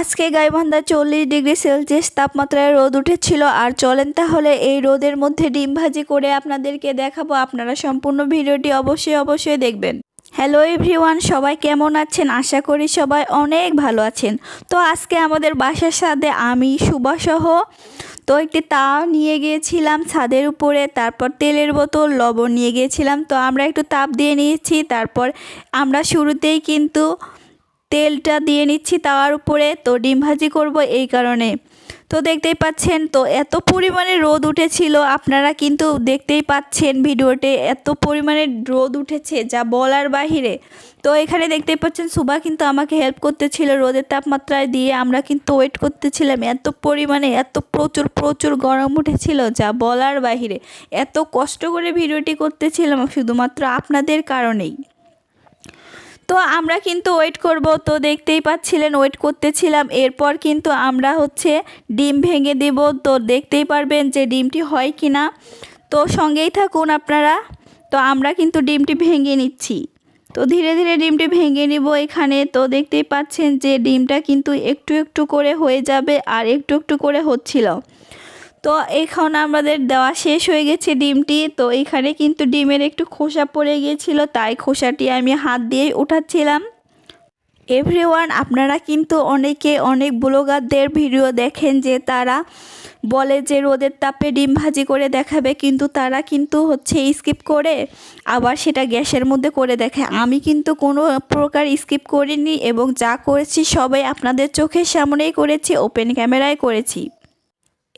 আজকে গাইবান্ধা চল্লিশ degree Celsius তাপমাত্রায় রোদ উঠেছিল আর চলেন তাহলে এই রোদের মধ্যে ডিম ভাজি করে আপনাদেরকে দেখাবো। আপনারা সম্পূর্ণ ভিডিওটি অবশ্যই অবশ্যই দেখবেন। হ্যালো এভরিওয়ান, সবাই কেমন আছেন? আশা করি সবাই অনেক ভালো আছেন। তো আজকে আমাদের বাসার সাথে আমি সুবাসহ তো একটি তাও নিয়ে গিয়েছিলাম ছাদের উপরে, তারপর তেলের বোতল, লবণ নিয়ে গিয়েছিলাম। তো আমরা একটু তাপ দিয়ে নিয়েছি, তারপর আমরা শুরুতেই কিন্তু তেলটা দিয়ে নিচ্ছি তাওয়ার উপরে। তো ডিম ভাজি করব এই কারণে। তো দেখতেই পাচ্ছেন, তো এত পরিমাণে রোদ উঠেছিল। আপনারা কিন্তু দেখতেই পাচ্ছেন ভিডিওতে এত পরিমাণে রোদ উঠেছে যা বলার বাহিরে। তো এখানে দেখতেই পাচ্ছেন সুবা কিন্তু আমাকে হেল্প করতেছিল রোদের তাপমাত্রায় দিয়ে। আমরা কিন্তু ওয়েট করতেছিলাম এত পরিমাণে, এত প্রচুর প্রচুর গরম উঠেছিল যা বলার বাহিরে। এত কষ্ট করে ভিডিওটি করতেছিলাম শুধুমাত্র আপনাদের কারণেই। তো আমরা কিন্তু ওয়েট করব। তো দেখতেই পাচ্ছিলেন ওয়েট করতেছিলাম। এরপর কিন্তু আমরা হচ্ছে ডিম ভেঙে দেব। তো দেখতেই পারবেন যে ডিমটি হয় কি না তো সঙ্গেই থাকুন আপনারা। তো আমরা কিন্তু ডিমটি ভেঙে নিচ্ছি। তো ধীরে ধীরে ডিমটি ভেঙে নিব এখানে। তো দেখতেই পাচ্ছেন যে ডিমটা কিন্তু একটু একটু করে হয়ে যাবে আর একটু একটু করে হচ্ছিল। তো এখন আমাদের দেওয়া শেষ হয়ে গেছে ডিমটি। তো এখানে কিন্তু ডিমের একটু খোসা পড়ে গিয়েছিল, তাই খোসাটি আমি হাত দিয়ে উঠাচ্ছিলাম। এভরিওয়ান আপনারা কিন্তু অনেকে অনেক ব্লগারদের ভিডিও দেখেন যে তারা বলে যে রোদের তাপে ডিম ভাজি করে দেখাবে, কিন্তু তারা কিন্তু হচ্ছে স্কিপ করে, আবার সেটা গ্যাসের মধ্যে করে দেখে। আমি কিন্তু কোনো প্রকার স্কিপ করিনি এবং যা করেছি সবাই আপনাদের চোখের সামনেই করেছি ওপেন ক্যামেরায় করেছি।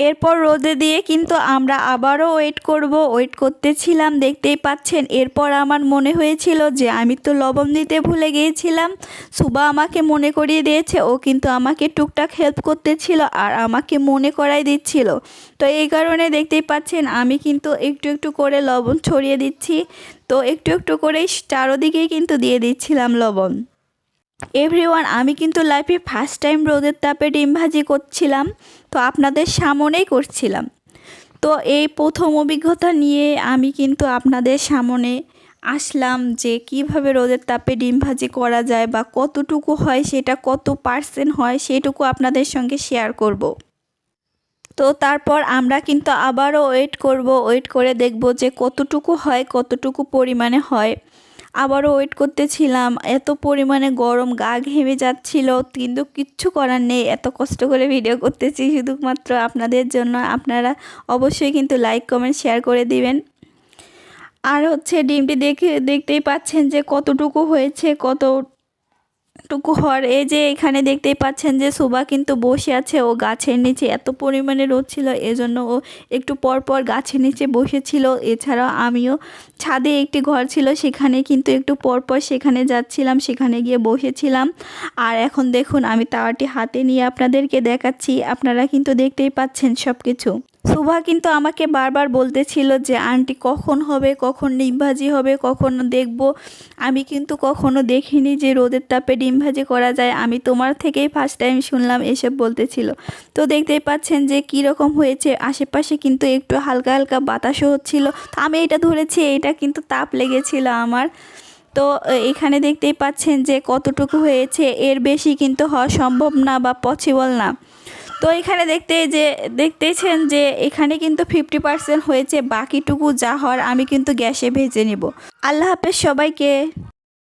এরপর রোদে দিয়ে কিন্তু আমরা আবারও ওয়েট করব, ওয়েট করতেছিলাম, দেখতেই পাচ্ছেন। এরপর আমার মনে হয়েছিল যে আমি তো লবণ দিতে ভুলে গিয়েছিলাম। সুবা আমাকে মনে করিয়ে দিয়েছে, ও কিন্তু আমাকে টুকটাক হেল্প করতেছিল আর আমাকে মনে করাই দিচ্ছিল। তো এই কারণে দেখতেই পাচ্ছেন, আমি কিন্তু একটু একটু করে লবণ ছড়িয়ে দিচ্ছি। তো একটু একটু করেই চারোদিকেই কিন্তু দিয়ে দিচ্ছিলাম লবণ। এভরিওয়ান আমি কিন্তু লাইফে ফার্স্ট টাইম রোদের তাপে ডিম ভাজি করছিলাম, তো আপনাদের সামনেই করছিলাম তো এই প্রথম অভিজ্ঞতা নিয়ে আমি কিন্তু আপনাদের সামনে আসলাম যে কীভাবে রোদের তাপে ডিম ভাজি করা যায় বা কতটুকু হয়, সেটা কত পার্সেন্ট হয়, সেটুকু আপনাদের সঙ্গে শেয়ার করব। তো তারপর আমরা কিন্তু আবারও ওয়েট করব ওয়েট করে দেখব যে কতটুকু হয়, কতটুকু পরিমাণে হয় আবারও ওয়েট করতেছিলাম। এত পরিমাণে গরম গা ঘেমে যাচ্ছিল, কিন্তু কিচ্ছু করার নেই। এত কষ্ট করে ভিডিও করতেছি শুধুমাত্র আপনাদের জন্য। আপনারা অবশ্যই কিন্তু লাইক কমেন্ট শেয়ার করে দিবেন। আর হচ্ছে ডিমটি দেখে, দেখতেই পাচ্ছেন যে কতটুকু হয়েছে, কত টুকু হর এই যে এখানে দেখতেই পাচ্ছেন যে সুবা কিন্তু বসে আছে। ও গাছের নিচে এত পরিমাণে রোদ ছিল, এজন্য ও একটু পর পর গাছের নিচে বসেছিল। এছাড়াও আমিও ছাদে একটি ঘর ছিল, সেখানে কিন্তু একটু পর পর সেখানে যাচ্ছিলাম, সেখানে গিয়ে বসেছিলাম। আর এখন দেখুন, আমি তাওয়াটি হাতে নিয়ে আপনাদেরকে দেখাচ্ছি, আপনারা কিন্তু দেখতেই পাচ্ছেন সব কিছু সুভা কিন্তু আমাকে বারবার বলতেছিল যে, আন্টি, কখন হবে? কখন ডিম ভাজি হবে? কখন দেখব? আমি কিন্তু কখনো দেখিনি যে, রোদের তাপে ডিম ভাজি করা যায়। আমি তোমার থেকেই ফার্স্ট টাইম শুনলাম এসব বলতেছিল। তো দেখতেই পাচ্ছেন যে, কী রকম হয়েছে। আশেপাশে কিন্তু একটু হালকা হালকা বাতাসও হচ্ছিল। আমি এটা ধরেছি, এটা কিন্তু তাপ লেগেছিল আমার। তো এখানে দেখতেই পাচ্ছেন যে, কতটুকু হয়েছে, এর বেশি কিন্তু হওয়া সম্ভব না বা পসিবল না। তো এখানে দেখতে যে, দেখতেছেন যে এখানে কিন্তু ফিফটি পার্সেন্ট হয়েছে, বাকিটুকু যা হওয়ার আমি কিন্তু গ্যাসে ভেজে নিব। আল্লাহ হাফেজ সবাইকে।